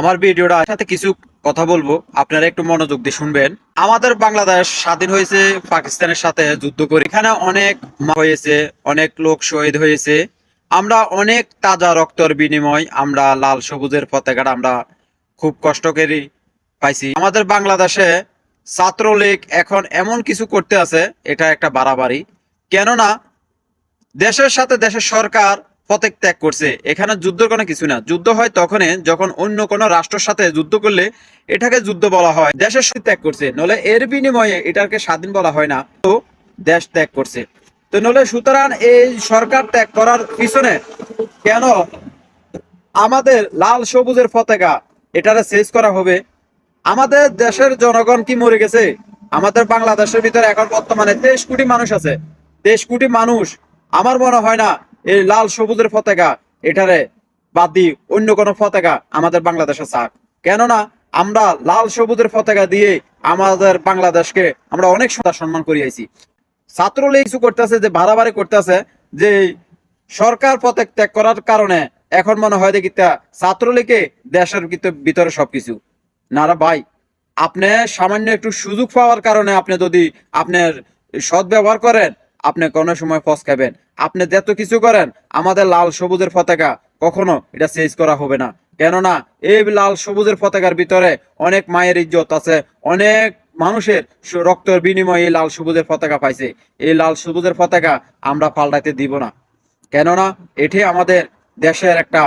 আমার ভিডিওটা সাথে কিছু কথা বলব। আপনারা একটু মনোযোগ দিয়ে শুনবেন। আমাদের বাংলাদেশ স্বাধীন হয়েছে, পাকিস্তানের সাথে যুদ্ধ করে। এখানে অনেক হয়েছে, অনেক লোক শহীদ হয়েছে। আমরা অনেক তাজা রক্তর বিনিময়, আমরা লাল সবুজের পতাকাটা আমরা খুব কষ্ট করে পাইছি। আমাদের বাংলাদেশে ছাত্রলীগ এখন এমন কিছু করতে আছে, এটা একটা বাড়াবাড়ি। কেননা, দেশের সাথে দেশের সরকার পথেক ত্যাগ করছে। এখানে যুদ্ধের কোনো কিছু না। যুদ্ধ হয় তখনই যখন অন্য কোনো রাষ্ট্রের সাথে যুদ্ধ করলে এটাকে যুদ্ধ বলা হয়। দেশের সাথে ত্যাগ করছে। নলে এর বিনিময়ে এটাকে স্বাধীন বলা হয় না। তো দেশ ত্যাগ করছে। তো নলে সুতরাং এই সরকার ত্যাগ করার পিছনে কেন আমাদের লাল সবুজের পতাকা এটারে শেষ করা হবে? আমাদের দেশের জনগণ কি মরে গেছে? আমাদের বাংলাদেশের ভিতরে এখন বর্তমানে তেইশ কোটি মানুষ আছে। তেইশ কোটি মানুষ, আমার মনে হয় না এই লাল সবুজের পতাকা, এটারে বাদ দিয়ে অন্য কোনো পতাকা আমাদের বাংলাদেশে চাক। কেননা আমরা লাল সবুজের পতাকা দিয়ে আমাদের বাংলাদেশকে আমরা অনেক সদা সম্মান করিয়েছি। ছাত্রলীগ কিছু করতেছে যে বাড়াবাড়ি করতেছে যে সরকার পথে ত্যাগ করার কারণে এখন মনে হয় দেখি ছাত্রলীগে দেশের ভিতর- সবকিছু। না ভাই, আপনি সামান্য একটু সুযোগ পাওয়ার কারণে আপনি যদি আপনার সৎ ব্যবহার করেন আপনি কোনো সময় ফস খাবেন। আপনি যত কিছু করেন, আমাদের লাল সবুজের পতাকা কখনো এটা চেঞ্জ করা হবে না। কেননা, এই লাল সবুজের পতাকার ভিতরে অনেক মায়ের ইজ্জত আছে, অনেক মানুষের রক্তের বিনিময়ে এই লাল সবুজের পতাকা পাইছে। এই লাল সবুজের পতাকা আমরা পাল্টাইতে দিব না। কেননা, এটি আমাদের দেশের একটা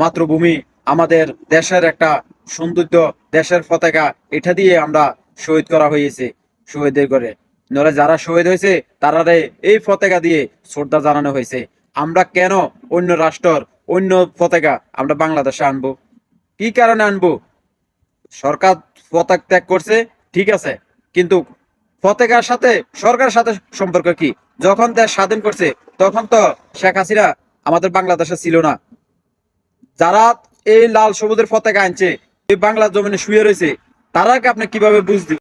মাতৃভূমি, আমাদের দেশের একটা সৌন্দর্য, দেশের পতাকা, এটা দিয়ে আমরা শহীদ করা হয়েছে, শহীদের করে নলে যারা শহীদ হয়েছে তারারে এই পতাকা দিয়ে শ্রদ্ধা জানানো হয়েছে। আমরা কেন অন্য রাষ্ট্র অন্য পতাকা আমরা বাংলাদেশে আনব? কি কারণে আনব? সরকার পতাকা ত্যাগ করছে, ঠিক আছে, কিন্তু পতাকার সাথে, সরকারের সাথে সম্পর্ক কি? যখন দেশ স্বাধীন করছে, তখন তো শেখ হাসিনা আমাদের বাংলাদেশে ছিল না। যারা এই লাল সবুজের পতাকা আনছে, এই বাংলা জমিনে শুয়ে রয়েছে, তারাকে আপনি কীভাবে বুঝতে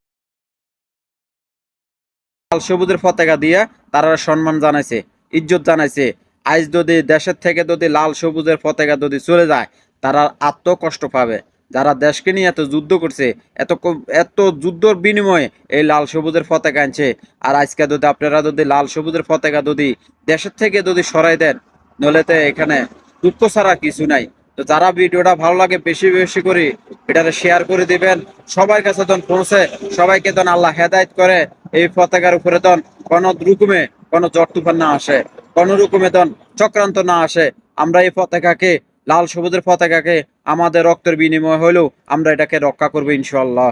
লাল সবুজের পতাকা দিয়ে তারা সম্মান জানাইছে, ইজ্জত জানাইছে। আজ যদি দেশের থেকে যদি লাল সবুজের পতাকা যদি চলে যায়, তারা আত্ম কষ্ট পাবে। যারা দেশকে নিয়ে এত যুদ্ধ করছে, এত এত যুদ্ধর বিনিময়ে এই লাল সবুজের পতাকা আনছে। আর আজকে যদি আপনারা যদি লাল সবুজের পতাকা যদি দেশের থেকে যদি সরাই দেন নলে তো এখানে দুঃখ ছাড়া কিছু নাই। তো যারা ভিডিওটা ভালো লাগে বেশি বেশি করে এটারে শেয়ার করে দিবেন। সবার কাছে তখন পৌঁছে সবাইকে তখন আল্লাহ হেদায়ত করে। এই পতাকার উপরে দন কোন রুকুমে কোন জট তুফান না আসে, কোন রকমে দন চক্রান্ত না আসে। আমরা এই পতাকাকে, লাল সবুজের পতাকাকে আমাদের রক্তের বিনিময় হলেও আমরা এটাকে রক্ষা করব ইনশাল্লাহ